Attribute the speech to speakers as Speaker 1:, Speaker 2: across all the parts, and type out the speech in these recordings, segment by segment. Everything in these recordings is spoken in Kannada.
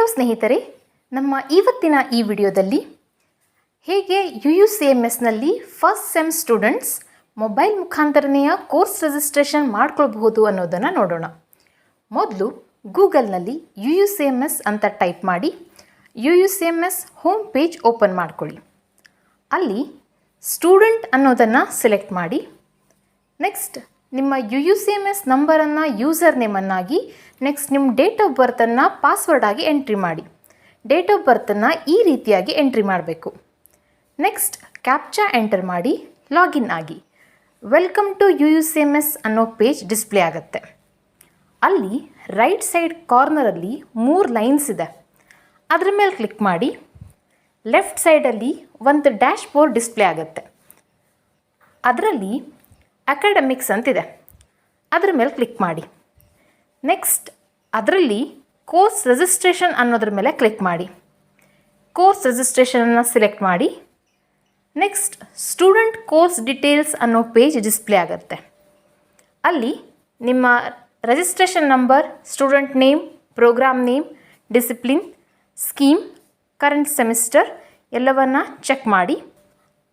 Speaker 1: ಹೆಲೋ ಸ್ನೇಹಿತರೆ, ನಮ್ಮ ಇವತ್ತಿನ ಈ ವಿಡಿಯೋದಲ್ಲಿ ಹೇಗೆ ಯು ಯು ಸಿ ಎಂ ಎಸ್ನಲ್ಲಿ ಫಸ್ಟ್ ಸೆಮ್ ಸ್ಟೂಡೆಂಟ್ಸ್ ಮೊಬೈಲ್ ಮುಖಾಂತರನೆಯ ಕೋರ್ಸ್ ರಿಜಿಸ್ಟ್ರೇಷನ್ ಮಾಡ್ಕೊಳ್ಬಹುದು ಅನ್ನೋದನ್ನು ನೋಡೋಣ. ಮೊದಲು ಗೂಗಲ್ನಲ್ಲಿ U U C M S ಅಂತ ಟೈಪ್ ಮಾಡಿ U U C M S home page open ಮಾಡ್ಕೊಳ್ಳಿ. ಅಲ್ಲಿ ಸ್ಟೂಡೆಂಟ್ ಅನ್ನೋದನ್ನು ಸೆಲೆಕ್ಟ್ ಮಾಡಿ ನೆಕ್ಸ್ಟ್ ನಿಮ್ಮ U U C M S ನಂಬರನ್ನು ಯೂಸರ್ ನೇಮನ್ನಾಗಿ ನೆಕ್ಸ್ಟ್ ನಿಮ್ಮ ಡೇಟ್ ಆಫ್ ಬರ್ತನ್ನು ಪಾಸ್ವರ್ಡ್ ಆಗಿ ಎಂಟ್ರಿ ಮಾಡಿ. ಡೇಟ್ ಆಫ್ ಬರ್ತನ್ನು ಈ ರೀತಿಯಾಗಿ ಎಂಟ್ರಿ ಮಾಡಬೇಕು. ನೆಕ್ಸ್ಟ್ ಕ್ಯಾಪ್ಚಾ ಎಂಟರ್ ಮಾಡಿ ಲಾಗಿನ್ ಆಗಿ. Welcome to U U C M S ಅನ್ನೋ ಪೇಜ್ ಡಿಸ್ಪ್ಲೇ ಆಗುತ್ತೆ. ಅಲ್ಲಿ ರೈಟ್ ಸೈಡ್ ಕಾರ್ನರಲ್ಲಿ ಮೂರು ಲೈನ್ಸ್ ಇದೆ. ಅದ್ರ ಮೇಲೆ ಕ್ಲಿಕ್ ಮಾಡಿ. ಲೆಫ್ಟ್ ಸೈಡಲ್ಲಿ ಒಂದು ಡ್ಯಾಶ್ ಬೋರ್ಡ್ ಡಿಸ್ಪ್ಲೇ ಆಗುತ್ತೆ. ಅದರಲ್ಲಿ ಅಕಾಡೆಮಿಕ್ಸ್ ಅಂತಿದೆ. ಅದ್ರ ಮೇಲೆ ಕ್ಲಿಕ್ ಮಾಡಿ. ನೆಕ್ಸ್ಟ್ ಅದರಲ್ಲಿ ಕೋರ್ಸ್ ರಿಜಿಸ್ಟ್ರೇಷನ್ ಅನ್ನೋದ್ರ ಮೇಲೆ ಕ್ಲಿಕ್ ಮಾಡಿ. ಕೋರ್ಸ್ ರಿಜಿಸ್ಟ್ರೇಷನನ್ನು ಸೆಲೆಕ್ಟ್ ಮಾಡಿ. ನೆಕ್ಸ್ಟ್ ಸ್ಟೂಡೆಂಟ್ ಕೋರ್ಸ್ ಡಿಟೇಲ್ಸ್ ಅನ್ನೋ ಪೇಜ್ ಡಿಸ್ಪ್ಲೇ ಆಗುತ್ತೆ. ಅಲ್ಲಿ ನಿಮ್ಮ registration number, student name, programme name, discipline, scheme, current semester ಎಲ್ಲವನ್ನು ಚೆಕ್ ಮಾಡಿ.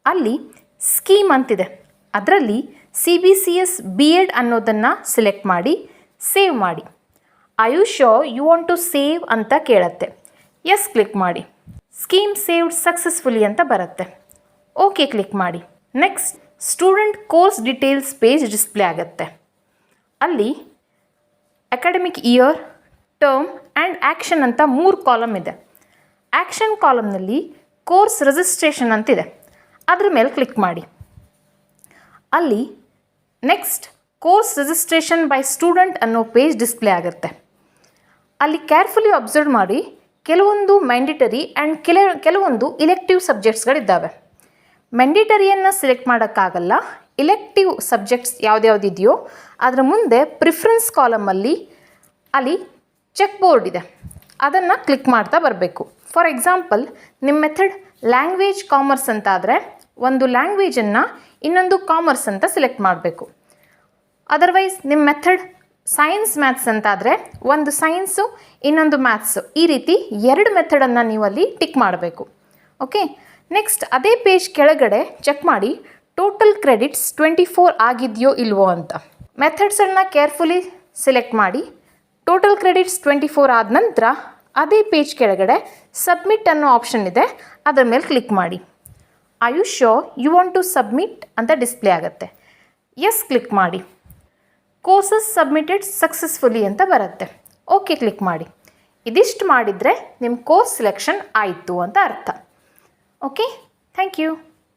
Speaker 1: ಅಲ್ಲಿ ಸ್ಕೀಮ್ ಅಂತಿದೆ. ಅದರಲ್ಲಿ C B C S B Ed ಅನ್ನೋದನ್ನು ಸೆಲೆಕ್ಟ್ ಮಾಡಿ ಸೇವ್ ಮಾಡಿ. I you sure you want to save ಅಂತ ಕೇಳುತ್ತೆ. ಎಸ್ ಕ್ಲಿಕ್ ಮಾಡಿ. ಸ್ಕೀಮ್ ಸೇವ್ಡ್ ಸಕ್ಸಸ್ಫುಲಿ ಅಂತ ಬರುತ್ತೆ. ಓಕೆ ಕ್ಲಿಕ್ ಮಾಡಿ. Next student course details page display ಆಗುತ್ತೆ. ಅಲ್ಲಿ academic year term and action ಅಂತ ಮೂರು ಕಾಲಮ್ ಇದೆ. ಆ್ಯಕ್ಷನ್ ಕಾಲಮ್ನಲ್ಲಿ ಕೋರ್ಸ್ ರಿಜಿಸ್ಟ್ರೇಷನ್ ಅಂತಿದೆ. ಅದ್ರ ಮೇಲೆ ಕ್ಲಿಕ್ ಮಾಡಿ. ಅಲ್ಲಿ next course registration by student ಅನ್ನೋ ಪೇಜ್ ಡಿಸ್ಪ್ಲೇ ಆಗುತ್ತೆ. ಅಲ್ಲಿ ಕೇರ್ಫುಲಿ ಅಬ್ಸರ್ವ್ ಮಾಡಿ ಕೆಲವೊಂದು ಮ್ಯಾಂಡಿಟರಿ ಆ್ಯಂಡ್ ಕೆಲ, ಕೆಲವೊಂದು ಇಲೆಕ್ಟಿವ್ ಸಬ್ಜೆಕ್ಟ್ಸ್ಗಳಿದ್ದಾವೆ ಮ್ಯಾಂಡಿಟರಿಯನ್ನು ಸೆಲೆಕ್ಟ್ ಮಾಡೋಕ್ಕಾಗಲ್ಲ. ಇಲೆಕ್ಟಿವ್ ಸಬ್ಜೆಕ್ಟ್ಸ್ ಯಾವ್ದ್ಯಾವ್ದಿದೆಯೋ ಅದರ ಮುಂದೆ ಪ್ರಿಫರೆನ್ಸ್ ಕಾಲಮಲ್ಲಿ ಅಲ್ಲಿ ಚೆಕ್ ಬೋರ್ಡ್ ಇದೆ. ಅದನ್ನು ಕ್ಲಿಕ್ ಮಾಡ್ತಾ ಬರಬೇಕು. ಫಾರ್ ಎಕ್ಸಾಂಪಲ್ ನಿಮ್ಮ ಮೆಥಡ್ ಲ್ಯಾಂಗ್ವೇಜ್ ಕಾಮರ್ಸ್ ಅಂತ ಆದರೆ ಒಂದು ಲ್ಯಾಂಗ್ವೇಜನ್ನು ಇನ್ನೊಂದು ಕಾಮರ್ಸ್ ಅಂತ ಸೆಲೆಕ್ಟ್ ಮಾಡಬೇಕು. ಅದರ್ವೈಸ್ ನಿಮ್ಮ ಮೆಥಡ್ ಸೈನ್ಸ್ ಮ್ಯಾಥ್ಸ್ ಅಂತಾದರೆ ಒಂದು ಸೈನ್ಸು ಇನ್ನೊಂದು ಮ್ಯಾಥ್ಸು ಈ ರೀತಿ ಎರಡು ಮೆಥಡನ್ನು ನೀವು ಅಲ್ಲಿ ಟಿಕ್ ಮಾಡಬೇಕು. ಓಕೆ ನೆಕ್ಸ್ಟ್ ಅದೇ ಪೇಜ್ ಕೆಳಗಡೆ ಚೆಕ್ ಮಾಡಿ ಟೋಟಲ್ ಕ್ರೆಡಿಟ್ಸ್ ಟ್ವೆಂಟಿ ಫೋರ್ ಆಗಿದೆಯೋ ಇಲ್ವೋ ಅಂತ. ಮೆಥಡ್ಸನ್ನು ಕೇರ್ಫುಲಿ ಸೆಲೆಕ್ಟ್ ಮಾಡಿ ಟೋಟಲ್ ಕ್ರೆಡಿಟ್ಸ್ ಟ್ವೆಂಟಿ ಫೋರ್ ಆದ ನಂತರ ಅದೇ ಪೇಜ್ ಕೆಳಗಡೆ ಸಬ್ಮಿಟ್ ಅನ್ನೋ ಆಪ್ಷನ್ ಇದೆ, ಅದರ ಮೇಲೆ ಕ್ಲಿಕ್ ಮಾಡಿ. I you sure you want to submit ಅಂತ ಡಿಸ್ಪ್ಲೇ ಆಗುತ್ತೆ. ಎಸ್ ಕ್ಲಿಕ್ ಮಾಡಿ. ಕೋರ್ಸಸ್ ಸಬ್ಮಿಟೆಡ್ ಸಕ್ಸಸ್ಫುಲಿ ಅಂತ ಬರುತ್ತೆ. ಓಕೆ, ಕ್ಲಿಕ್ ಮಾಡಿ. ಇದಿಷ್ಟು ಮಾಡಿದರೆ ನಿಮ್ಮ ಕೋರ್ಸ್ ಸೆಲೆಕ್ಷನ್ ಆಯಿತು ಅಂತ ಅರ್ಥ. Okay, thank you.